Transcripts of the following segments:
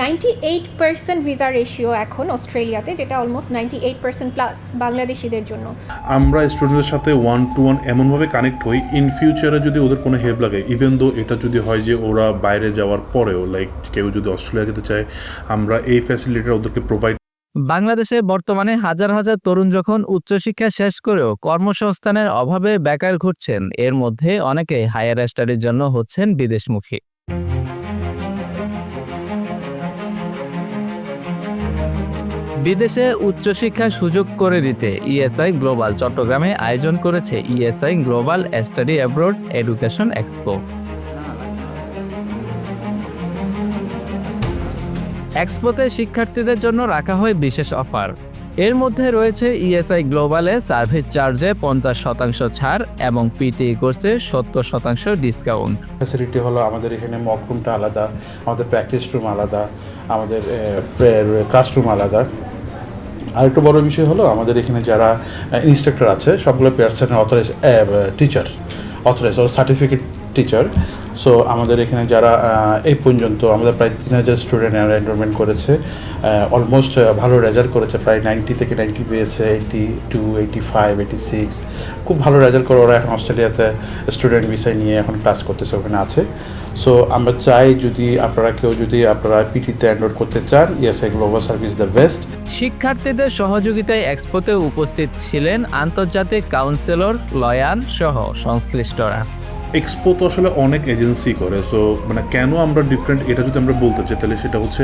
Ninety eight percent visa ratio এখন অস্ট্রেলিয়াতে যেটা almost ninety eight percent plus বাংলাদেশিদের জন্য। আমরা স্টুডেন্টের সাথে ওয়ান টু ওয়ান এমনভাবে কানেক্ট হই ইন ফিউচারে যদি ওদের কোনো হেল্প লাগে ইভেন দো এটা যদি হয় যে ওরা বাইরে যাওয়ার পরেও লাইক কেউ যদি অস্ট্রেলিয়া যেতে চায় আমরা এই ফ্যাসিলিটিটা ওদেরকে প্রোভাইড বাংলাদেশে বর্তমানে হাজার হাজার তরুণ যখন উচ্চশিক্ষা শেষ করেও কর্মসংস্থানের অভাবে বেকার ঘুরছেন এর মধ্যে অনেকে হায়ার স্টাডির জন্য হচ্ছেন বিদেশমুখী। বিদেশে উচ্চশিক্ষার সুযোগ করে দিতে ইএসআই গ্লোবাল চট্টগ্রামে আয়োজন করেছে ESI global study abroad education expo. এক্সপোতে শিক্ষার্থীদের জন্য রাখা হয় বিশেষ অফার। এর মধ্যে রয়েছে ইএসআই গ্লোবালে সার্ভিস চার্জে পঞ্চাশ শতাংশ ছাড় এবং পিটি কোর্সে সত্তর শতাংশ ডিসকাউন্ট। ফ্যাসিলিটি হলো আমাদের এখানে মক রুমটা আলাদা, আমাদের প্র্যাকটিস রুম আলাদা, আমাদের ক্লাসরুম আলাদা। আরেকটু বড় বিষয় হলো, আমাদের এখানে যারা ইনস্ট্রাক্টর আছে, সবগুলো পেয়ারসনের authorise teacher authorise certificate teacher so আমাদের এখানে যারা এই পর্যন্ত আমাদের প্রায় তিন হাজার স্টুডেন্ট এনরোলমেন্ট করেছে। অলমোস্ট ভালো রেজাল্ট করেছে। প্রায় নাইনটি থেকে নাইনটি পেয়েছে eighty two eighty five eighty six খুব ভালো রেজাল্ট করে ওরা এখন অস্ট্রেলিয়াতে স্টুডেন্ট বিষয় নিয়ে এখন ক্লাস করতেছে, ওখানে আছে। সো আমরা চাই যদি আপনারা কেউ যদি আপনারা পিটিতে এনরোল করতে চান yes global service the best শিক্ষার্থীদের সহযোগিতায় এক্সপোতে উপস্থিত ছিলেন আন্তর্জাতিক কাউন্সিলর লয়ান সহ সংশ্লিষ্টরা। এক্সপো তো আসলে অনেক এজেন্সি করে সো মানে কেন আমরা ডিফারেন্ট এটা যদি আমরা বলতে চাই, তাহলে সেটা হচ্ছে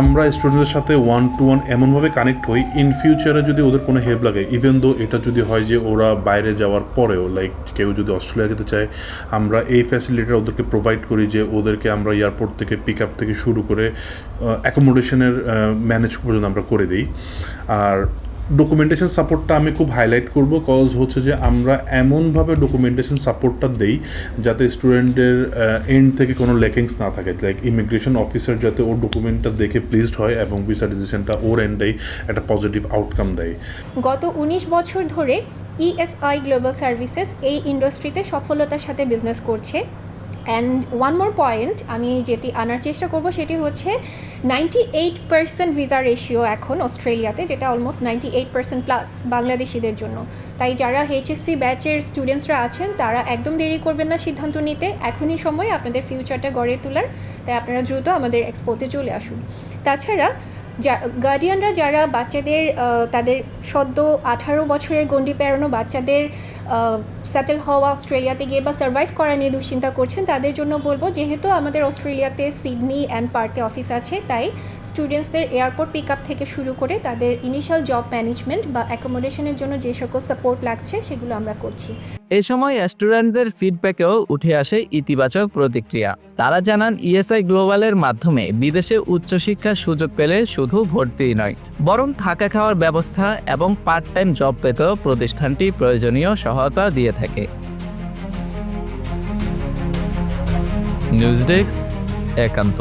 আমরা স্টুডেন্টদের সাথে ওয়ান টু ওয়ান এমনভাবে কানেক্ট হই ইন ফিউচারে যদি ওদের কোনো হেল্প লাগে ইভেন দো এটা যদি হয় যে ওরা বাইরে যাওয়ার পরেও লাইক কেউ যদি অস্ট্রেলিয়া যেতে চায়, আমরা এই ফ্যাসিলিটিটা ওদেরকে প্রোভাইড করি যে ওদেরকে আমরা এয়ারপোর্ট থেকে পিক আপ থেকে শুরু করে অ্যাকোমোডেশনের ম্যানেজ পর্যন্ত আমরা করে দিই। আর ডকুমেন্টেশন সাপোর্টটা আমি খুব হাইলাইট করব কজ হচ্ছে যে আমরা এমনভাবে ডকুমেন্টেশন সাপোর্টটা দেই যাতে স্টুডেন্টের এন্ড থেকে কোনো লেকিংস না থাকে। লাইক ইমিগ্রেশন অফিসার যাতে ওর ডকুমেন্টটা দেখে প্লিজড হয় এবং ভিসা ডিসিশনটা ওর এন্ডেই একটা পজিটিভ আউটকাম দেয়। গত উনিশ বছর ধরে ইএসআই গ্লোবাল সার্ভিসেস এই ইন্ডাস্ট্রিতে সফলতার সাথে বিজনেস করছে। অ্যান্ড ওয়ান মোর পয়েন্ট আমি যেটি আনার চেষ্টা করব সেটি হচ্ছে ninety eight percent visa ratio এখন অস্ট্রেলিয়াতে, যেটা almost ninety eight percent plus বাংলাদেশিদের জন্য। তাই যারা এইচএসসি ব্যাচের স্টুডেন্টসরা আছেন, তারা একদম দেরি করবেন না সিদ্ধান্ত নিতে। এখনই সময় আপনাদের ফিউচারটা গড়ে তোলার। তাই আপনারা দ্রুত আমাদের এক্সপোতে চলে আসুন। তাছাড়া গার্ডিয়ানরা যারা বাচ্চাদের তাদের সদ্য আঠারো বছরের গণ্ডি পেরানো বাচ্চাদের সেটেল হওয়া অস্ট্রেলিয়াতে গিয়ে বা সার্ভাইভ করা নিয়ে দুশ্চিন্তা করছেন, তাদের জন্য বলব যেহেতু আমাদের অস্ট্রেলিয়াতে সিডনি অ্যান্ড পার্কে অফিস আছে, তাই স্টুডেন্টসদের এয়ারপোর্ট পিক আপ থেকে শুরু করে তাদের ইনিশিয়াল জব ম্যানেজমেন্ট বা অ্যাকোমোডেশনের জন্য যে সকল সাপোর্ট লাগছে, সেগুলো আমরা করছি। এ সময় স্টুডেন্টদের ফিডব্যাকেও উঠে আসে ইতিবাচক প্রতিক্রিয়া। তারা জানান ইএসআই গ্লোবালের মাধ্যমে বিদেশে উচ্চশিক্ষার সুযোগ পেলে শুধু ভর্তিই নয়, বরং থাকা খাওয়ার ব্যবস্থা এবং পার্ট টাইম জব পেতেও প্রতিষ্ঠানটি প্রয়োজনীয় সহায়তা দিয়ে থাকে। নিউজ ডেস্ক একান্ত।